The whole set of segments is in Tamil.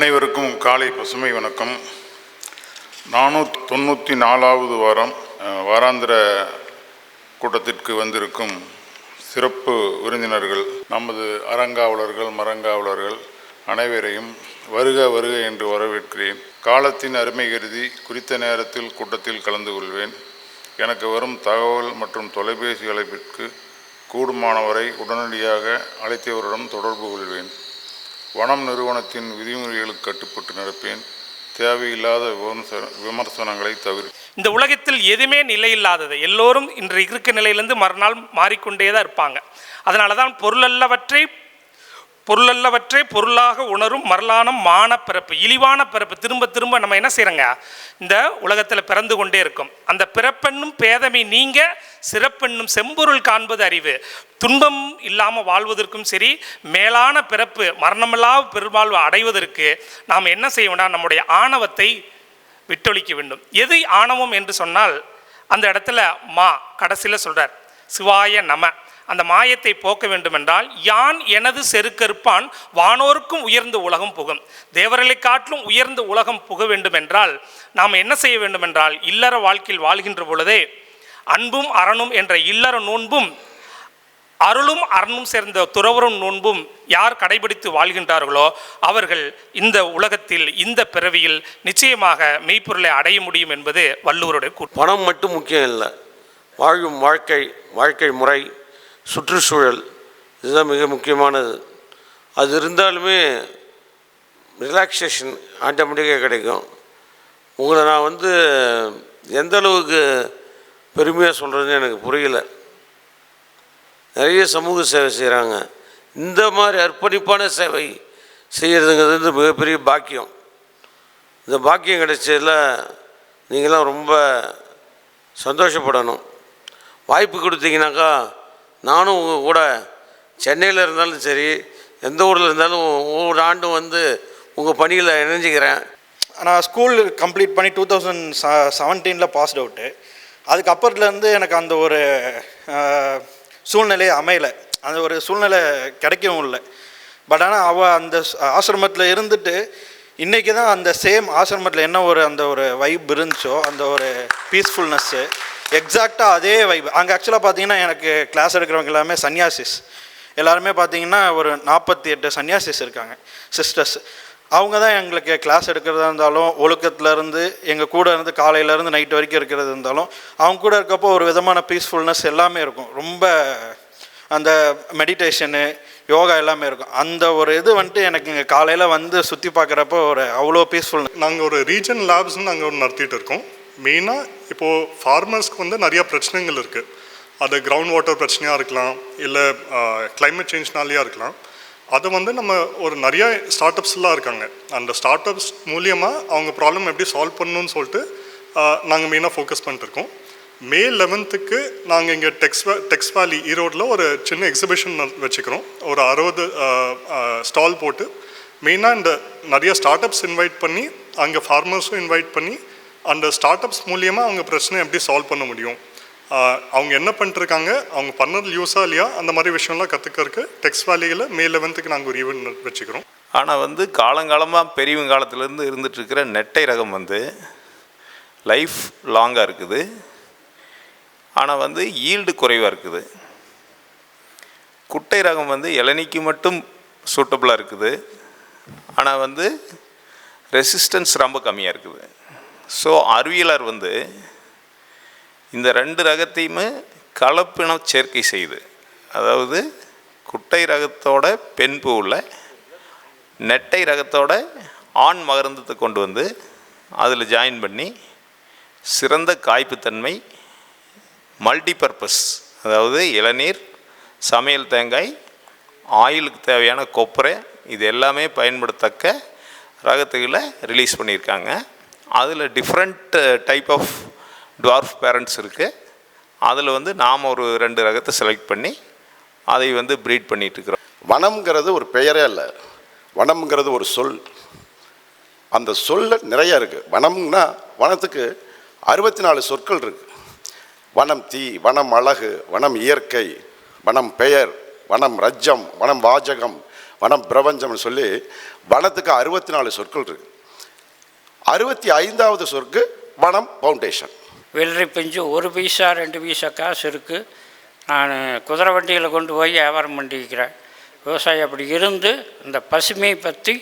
அனைவருக்கும் காலை பசுமை வணக்கம். நானூற்றி தொண்ணூற்றி நாலாவது வாரம் வாராந்திர கூட்டத்திற்கு வந்திருக்கும் சிறப்பு விருந்தினர்கள் நமது அறங்காவலர்கள் மரங்காவலர்கள் அனைவரையும் வருக வருக என்று வரவேற்கிறேன். காலத்தின் அருமை கருதி குறித்த நேரத்தில் கூட்டத்தில் கலந்து கொள்வேன். எனக்கு வரும் தகவல் மற்றும் தொலைபேசி அழைப்பிற்கு கூடுமானவரை உடனடியாக அழைத்தவரிடம் தொடர்பு கொள்வேன். வனம் நிறுவனத்தின் விதிமுறைகளுக்கு கட்டுப்பட்டு நடப்பேன். தேவையில்லாத விமர்சனங்களை தவிர. இந்த உலகத்தில் எதுவுமே நிலையில்லாதது. எல்லோரும் இன்று இருக்க நிலையிலிருந்து மறுநாள் மாறிக்கொண்டே தான் இருப்பாங்க. அதனால தான் பொருளல்லவற்றை பொருளல்லவற்றை பொருளாக உணரும் மரலான மான பிறப்பு இழிவான பிறப்பு. திரும்ப திரும்ப நம்ம என்ன செய்கிறோங்க இந்த உலகத்தில் பிறந்து கொண்டே இருக்கும். அந்த பிறப்பென்னும் பேதமை நீங்க சிறப்பென்னும் செம்பொருள் காண்பது அறிவு. துன்பம் இல்லாமல் வாழ்வதற்கும் சரி மேலான பிறப்பு மரணமில்லா பெருவாழ்வு அடைவதற்கு நாம் என்ன செய்ய வேண்டாம் நம்முடைய ஆணவத்தை விட்டொழிக்க வேண்டும். எது ஆணவம் என்று சொன்னால் அந்த இடத்துல மா கடைசியில் சொல்கிறார் சிவாய நம. அந்த மாயத்தை போக்க வேண்டுமென்றால் யான் எனது செருக்கருப்பான் வானோருக்கும் உயர்ந்த உலகம் புகும். தேவர்களை காட்டிலும் உயர்ந்த உலகம் புக வேண்டுமென்றால் நாம் என்ன செய்ய வேண்டுமென்றால் இல்லற வாழ்க்கையில் வாழ்கின்ற பொழுதே அன்பும் அறனும் என்ற இல்லற நோன்பும் அருளும் அறனும் சேர்ந்த துறவரும் நோன்பும் யார் கடைபிடித்து வாழ்கின்றார்களோ அவர்கள் இந்த உலகத்தில் இந்த பிறவியில் நிச்சயமாக மெய்ப்பொருளை அடைய முடியும் என்பது வள்ளுவருடைய பணம் மட்டும் முக்கியம் இல்லை. வாழும் வாழ்க்கை வாழ்க்கை முறை சுற்றுச்சூழல் இதுதான் மிக முக்கியமானது. அது இருந்தாலுமே ரிலாக்ஸேஷன் ஆட்டோமேட்டிக்காக கிடைக்கும். உங்களை நான் வந்து எந்த அளவுக்கு பெருமையாக சொல்கிறதுன்னு எனக்கு புரியல. நிறைய சமூக சேவை செய்கிறாங்க இந்த மாதிரி அர்ப்பணிப்பான சேவை செய்கிறதுங்கிறது வந்து மிகப்பெரிய பாக்கியம். இந்த பாக்கியம் கிடைச்சதில் நீங்களாம் ரொம்ப சந்தோஷப்படணும். வாய்ப்பு கொடுத்தீங்கன்னாக்கா நானும் உங்கள் கூட சென்னையில் இருந்தாலும் சரி எந்த ஊரில் இருந்தாலும் ஒவ்வொரு ஆண்டும் வந்து உங்கள் பணியில் இணைஞ்சிக்கிறேன். நான் ஸ்கூல் கம்ப்ளீட் பண்ணி டூ தௌசண்ட் செவன்டீனில் பாஸ்ட் அவுட்டு அதுக்கப்புறத்துலேருந்து எனக்கு அந்த ஒரு சூழ்நிலையை சூழ்நிலை அமையலை. அந்த ஒரு சூழ்நிலை கிடைக்கவும் இல்லை. பட் ஆனால் அவள் அந்த ஆசிரமத்தில் இருந்துட்டு இன்றைக்கி தான் அந்த சேம் ஆசிரமத்தில் என்ன ஒரு அந்த ஒரு வைப் இருந்துச்சோ அந்த ஒரு பீஸ்ஃபுல்னஸ்ஸு எக்ஸாக்டாக அதே வைப் அங்கே ஆக்சுவலாக பார்த்தீங்கன்னா எனக்கு கிளாஸ் எடுக்கிறவங்க எல்லாமே சன்னியாசிஸ் எல்லாருமே பார்த்தீங்கன்னா ஒரு நாற்பத்தி எட்டு சன்னியாசிஸ் இருக்காங்க சிஸ்டர்ஸ் அவங்க தான் எங்களுக்கு கிளாஸ் எடுக்கிறதா இருந்தாலும் ஒழுக்கத்துலேருந்து எங்கள் கூட இருந்து காலையிலேருந்து நைட் வரைக்கும் இருக்கிறது இருந்தாலும் அவங்க கூட இருக்கப்போ ஒரு விதமான பீஸ்ஃபுல்னஸ் எல்லாமே இருக்கும். ரொம்ப அந்த மெடிடேஷனு யோகா எல்லாமே இருக்கும். அந்த ஒரு இது வந்துட்டு எனக்கு இங்கே காலையில் வந்து சுற்றி பார்க்குறப்போ ஒரு அவ்வளோ பீஸ்ஃபுல் நாங்கள் ஒரு ரீஜன் லேப்ஸ்னு நாங்கள் ஒன்று நடத்திட்டு இருக்கோம். மெயினாக இப்போது ஃபார்மர்ஸ்க்கு வந்து நிறையா பிரச்சனைகள் இருக்குது அது கிரவுண்ட் வாட்டர் பிரச்சனையாக இருக்கலாம் இல்லை கிளைமேட் சேஞ்ச்னாலேயா இருக்கலாம். அதை வந்து நம்ம ஒரு நிறையா ஸ்டார்ட் அப்ஸ்லாம் இருக்காங்க. அந்த ஸ்டார்ட் அப்ஸ் மூலியமாக அவங்க ப்ராப்ளம் எப்படி சால்வ் பண்ணணும்னு சொல்லிட்டு நாங்கள் மெயினாக ஃபோக்கஸ் பண்ணிட்டுருக்கோம். மே லெவன்த்துக்கு நாங்கள் இங்கே டெக்ஸ் டெக்ஸ் வேலி ஈரோட்டில் ஒரு சின்ன எக்ஸிபிஷன் வச்சுக்கிறோம். ஒரு அறுபது ஸ்டால் போட்டு மெயினாக இந்த நிறைய ஸ்டார்ட் அப்ஸ் இன்வைட் பண்ணி அங்கே ஃபார்மர்ஸும் இன்வைட் பண்ணி அந்த ஸ்டார்ட் அப்ஸ் மூலியமாக அவங்க பிரச்சனை எப்படி சால்வ் பண்ண முடியும்? அவங்க என்ன பண்ணிட்டுருக்காங்க? அவங்க பண்ணது யூஸாக இல்லையா? அந்த மாதிரி விஷயம்லாம் கற்றுக்கறக்கு டெக்ஸ் வேலியில் மே லெவன்த்துக்கு நாங்கள் ஒரு ஈவெண்ட் வச்சுக்கிறோம். ஆனால் வந்து காலங்காலமாக பெரியவங்க காலத்துலேருந்து இருந்துகிட்ருக்கிற நெட்டை ரகம் வந்து லைஃப் லாங்காக இருக்குது. ஆனால் வந்து ஈல்டு குறைவாக இருக்குது. குட்டை ரகம் வந்து இளநிக்கு மட்டும் சூட்டபுளாக இருக்குது. ஆனால் வந்து ரெசிஸ்டன்ஸ் ரொம்ப கம்மியாக இருக்குது. ஸோ அறிவியலர் வந்து இந்த ரெண்டு ரகத்தையுமே கலப்பின சேர்க்கை செய்து அதாவது குட்டை ரகத்தோட பெண் பூவில் நெட்டை ரகத்தோட ஆண் மகரந்தத்தை கொண்டு வந்து அதில் ஜாயின் பண்ணி சிறந்த காய்ப்புத்தன்மை மல்டிபர்பஸ் அதாவது இளநீர் சமையல் தேங்காய் ஆயிலுக்கு தேவையான கொப்பரை இது எல்லாமே பயன்படுத்தக்க ரகத்துகளை ரிலீஸ் பண்ணியிருக்காங்க. அதில் different type of dwarf parents இருக்குது அதில் வந்து நாம் ஒரு ரெண்டு ரகத்தை செலக்ட் பண்ணி அதை வந்து ப்ரீட் பண்ணிகிட்ருக்குறோம் வனம்ங்கிறது ஒரு பெயரே இல்லை. வனம்ங்கிறது ஒரு சொல். அந்த சொல்ல நிறையா இருக்குது வனம்னா வனத்துக்கு அறுபத்தி நாலு சொற்கள் இருக்குது வனம் தீ வனம் அழகு வனம் இயற்கை வனம் பெயர் வனம் ரஜ்ஜம் வனம் வாஜகம் வனம் பிரபஞ்சம்னு சொல்லி வனத்துக்கு அறுபத்தி நாலு சொற்கள் இருக்குது அறுபத்தி ஐந்தாவது சொற்கு வனம் ஃபவுண்டேஷன் வெள்ளரி பிஞ்சு ஒரு பைசா ரெண்டு பைசா காசு இருக்குது நான் குதிரை வண்டியில் கொண்டு போய் வியாபாரம் பண்ணிக்கிறேன். விவசாயி அப்படி இருந்து இந்த பசுமையை பற்றி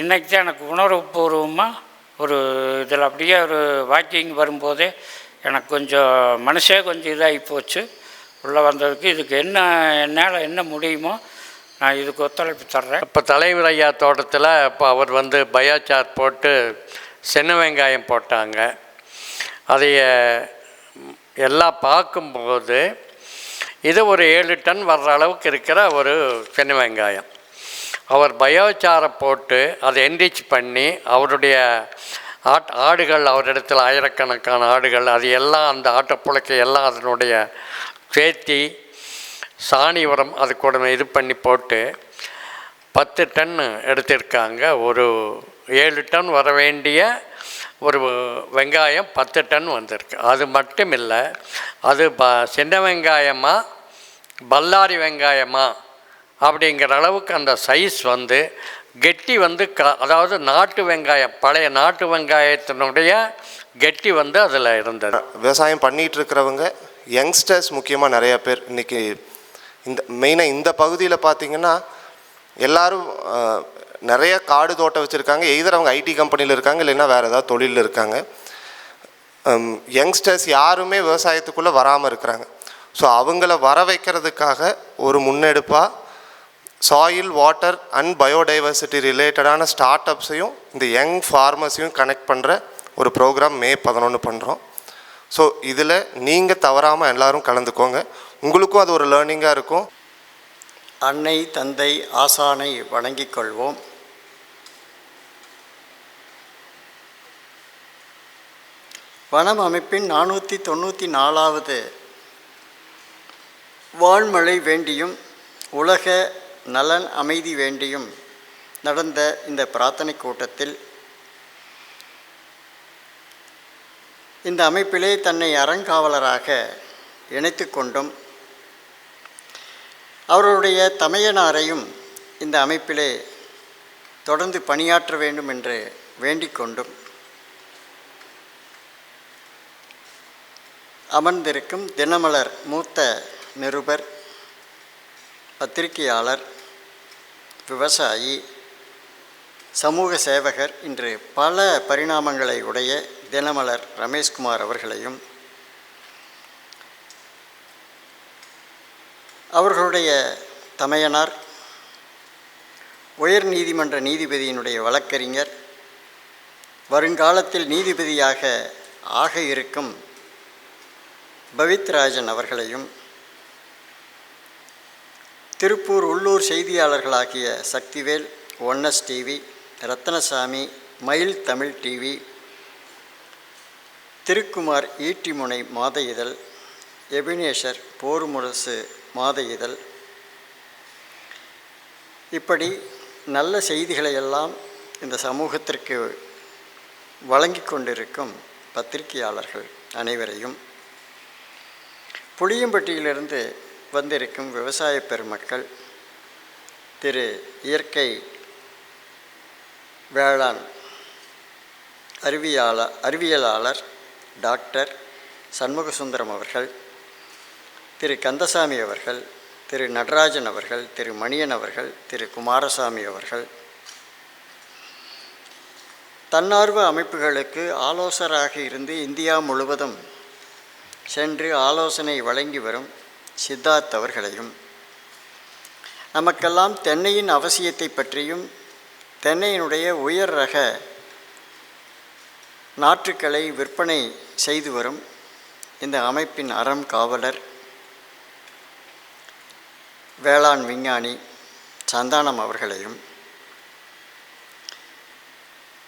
இன்றைக்கி தான் எனக்கு உணர்வுபூர்வமாக ஒரு இதில் அப்படியே ஒரு வாக்கிங் வரும்போதே எனக்கு கொஞ்சம் மனசே கொஞ்சம் இதாகி போச்சு. உள்ளே வந்ததுக்கு இதுக்கு என்ன என்னால் என்ன முடியுமோ நான் இதுக்கு ஒத்துழைப்பு தர்றேன். இப்போ தலைவர் ஐயா தோட்டத்தில் இப்போ அவர் வந்து பயோசார் போட்டு சின்ன வெங்காயம் போட்டாங்க. அதைய எல்லாம் பார்க்கும்போது இது ஒரு ஏழு டன் வர்ற அளவுக்கு இருக்கிற ஒரு சின்ன வெங்காயம். அவர் பயோசாரை போட்டு அதை என்ரிச் பண்ணி அவருடைய ஆட் ஆடுகள் அவரிடத்தில் ஆயிரக்கணக்கான ஆடுகள் அது எல்லாம் அந்த ஆட்டப்புழைக்க எல்லாம் அதனுடைய சேர்த்தி சாணி உரம் அது கூட இது பண்ணி போட்டு பத்து டன் எடுத்திருக்காங்க. ஒரு ஏழு டன் வர வேண்டிய ஒரு வெங்காயம் பத்து டன் வந்திருக்கு. அது மட்டும் இல்லை அது ப சின்ன வெங்காயமா பல்லாரி வெங்காயமா அப்படிங்கிற அளவுக்கு அந்த சைஸ் வந்து கெட்டி வந்து க அதாவது நாட்டு வெங்காயம் பழைய நாட்டு வெங்காயத்தினுடைய கெட்டி வந்து அதில் இருந்தது. விவசாயம் பண்ணிகிட்டு இருக்கிறவங்க யங்ஸ்டர்ஸ் முக்கியமாக நிறைய பேர் இன்னைக்கு இந்த மெயினாக இந்த பகுதியில் பார்த்தீங்கன்னா எல்லோரும் நிறைய காடு தோட்டம் வச்சுருக்காங்க. எய்தர் அவங்க ஐடி கம்பெனியில் இருக்காங்க இல்லைன்னா வேறு ஏதாவது தொழிலில் இருக்காங்க. யங்ஸ்டர்ஸ் யாருமே விவசாயத்துக்குள்ளே வராமல் இருக்கிறாங்க. ஸோ அவங்கள வர வைக்கிறதுக்காக ஒரு முன்னெடுப்பாக சாயில் வாட்டர் அண்ட் பயோடைவர்சிட்டி ரிலேட்டடான ஸ்டார்ட் அப்ஸையும் இந்த யங் ஃபார்மர்ஸையும் கனெக்ட் பண்ணுற ஒரு ப்ரோக்ராம் மே பதினொன்று பண்ணுறோம் ஸோ இதில் நீங்கள் தவறாமல் எல்லோரும் கலந்துக்கோங்க. உங்களுக்கும் அது ஒரு லேர்னிங்காக இருக்கும். அன்னை தந்தை ஆசானை வணங்கிக் கொள்வோம். வனம் அமைப்பின் நானூற்றி தொண்ணூற்றி நாலாவது வாழ்மழை வேண்டியும் உலக நலன் அமைதி வேண்டியும் நடந்த இந்த பிரார்த்தனை கூட்டத்தில் இந்த அமைப்பிலே தன்னை அறங்காவலராக இணைத்து கொண்டும் அவர்களுடைய தமையனாரையும் இந்த அமைப்பிலே தொடர்ந்து பணியாற்ற வேண்டும் என்று வேண்டிக் கொண்டும் அமர்ந்திருக்கும் தினமலர் மூத்த நிருபர் பத்திரிகையாளர் விவசாயி சமூக சேவகர் இன்று பல பரிணாமங்களை உடைய தினமலர் ரமேஷ்குமார் அவர்களையும் அவர்களுடைய தமையனார் உயர் நீதிமன்ற நீதிபதியினுடைய வழக்கறிஞர் வருங்காலத்தில் நீதிபதியாக ஆக இருக்கும் பவித்ராஜன் அவர்களையும் திருப்பூர் உள்ளூர் செய்தியாளர்களாகிய Sakthivel Oneness TV Rathnasamy Mayil Tamil TV Thirukumar ஈட்டிமுனை மாத இதழ் எபினேஷர் போர்முரசு மாத இதழ். இப்படி நல்ல செய்திகளை எல்லாம் இந்த சமூகத்திற்கு வழங்கி கொண்டிருக்கும் பத்திரிகையாளர்கள் அனைவரையும் புளியம்பட்டியிலிருந்து வந்திருக்கும் விவசாய பெருமக்கள் திரு இயற்கை வேளாண் அறிவியாளர் அறிவியலாளர் டாக்டர் சண்முகசுந்தரம் அவர்கள் திரு கந்தசாமி அவர்கள் திரு நடராஜன் அவர்கள் திரு மணியன் அவர்கள் திரு குமாரசாமி அவர்கள். தன்னார்வ அமைப்புகளுக்கு ஆலோசகராக இருந்து இந்தியா முழுவதும் சென்று ஆலோசனை வழங்கி வரும் சித்தார்த் அவர்களையும் நமக்கெல்லாம் தென்னையின் அவசியத்தை பற்றியும் தென்னையினுடைய உயர் ரக நாற்றுக்களை விற்பனை செய்து வரும் இந்த அமைப்பின் அறம் காவலர் வேளாண் விஞ்ஞானி சந்தானம் அவர்களையும்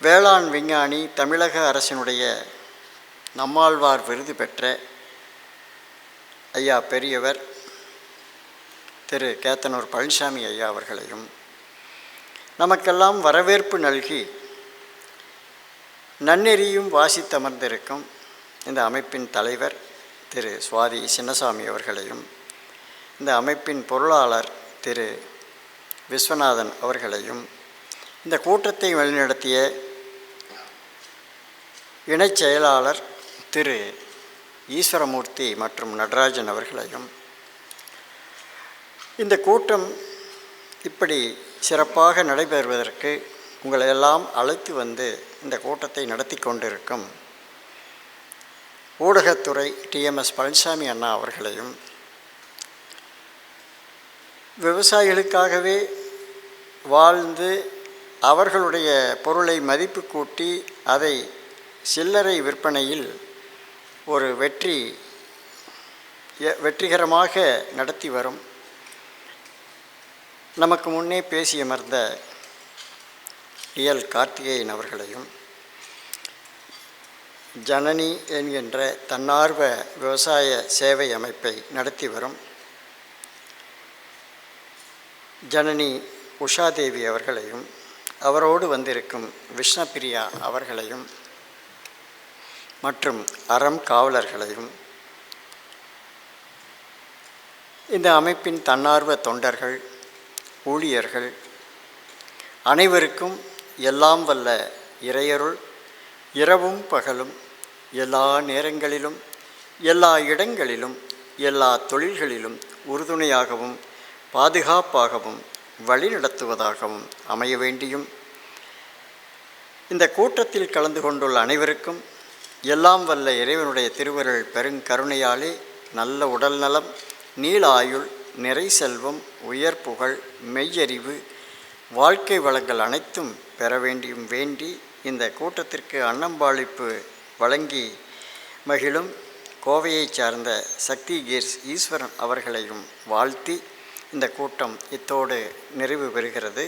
வேளாண் விஞ்ஞானி தமிழக அரசினுடைய நம்மாழ்வார் விருது பெற்ற ஐயா பெரியவர் திரு கேத்தனூர் பழனிசாமி ஐயா அவர்களையும் நமக்கெல்லாம் வரவேற்பு நல்கி நன்னெறியும் வாசித்தமர்ந்திருக்கும் இந்த அமைப்பின் தலைவர் திரு சுவாதி சின்னசாமி அவர்களையும் இந்த அமைப்பின் பொருளாளர் திரு. விஸ்வநாதன் அவர்களையும் இந்த கூட்டத்தை வழிநடத்திய இணைச் செயலாளர் திரு. ஈஸ்வரமூர்த்தி மற்றும் நடராஜன் அவர்களையும் இந்த கூட்டம் இப்படி சிறப்பாக நடைபெறுவதற்கு உங்களை எல்லாம் அழைத்து வந்து இந்த கூட்டத்தை நடத்தி கொண்டிருக்கும் ஊடகத்துறை டிஎம்எஸ் பழனிசாமி அண்ணா அவர்களையும் விவசாயிகளுக்காகவே வாழ்ந்து அவர்களுடைய பொருளை மதிப்பு கூட்டி அதை சில்லறை விற்பனையில் ஒரு வெற்றி எ- வெற்றிகரமாக நடத்தி வரும். நமக்கு முன்னே பேசியமர்ந்த இயல் கார்த்திகேயன் அவர்களையும் ஜனனி என்கின்ற தன்னார்வ விவசாய சேவை அமைப்பை நடத்தி வரும் ஜனனி உஷாதேவி அவர்களையும் அவரோடு வந்திருக்கும் விஷ்ணப்பிரியா அவர்களையும் மற்றும் அறம் காவலர்களையும் இந்த அமைப்பின் தன்னார்வ தொண்டர்கள் ஊழியர்கள் அனைவருக்கும் எல்லாம் வல்ல இறையருள் இரவும் பகலும் எல்லா நேரங்களிலும் எல்லா இடங்களிலும் எல்லா தொழில்களிலும் உறுதுணையாகவும் பாதுகாப்பாகவும் வழிநடத்துவதாகவும் அமைய வேண்டியும். இந்த கூட்டத்தில் கலந்து கொண்டுள்ள அனைவருக்கும் எல்லாம் வல்ல இறைவனுடைய திருவருள் பெருங்கருணையாலே நல்ல உடல் நலம் நீள ஆயுள் நிறை செல்வம் உயர் புகழ் மெய்யறிவு வாழ்க்கை வளங்கள் அனைத்தும் பெற வேண்டியும் வேண்டி இந்த கூட்டத்திற்கு அன்னம்பாளிப்பு வழங்கி மகிழும் கோவையைச் சார்ந்த சக்தி கீர்ஸ் ஈஸ்வரன் அவர்களையும் வாழ்த்தி இந்த கூட்டம் இத்தோடு நிறைவு பெறுகிறது.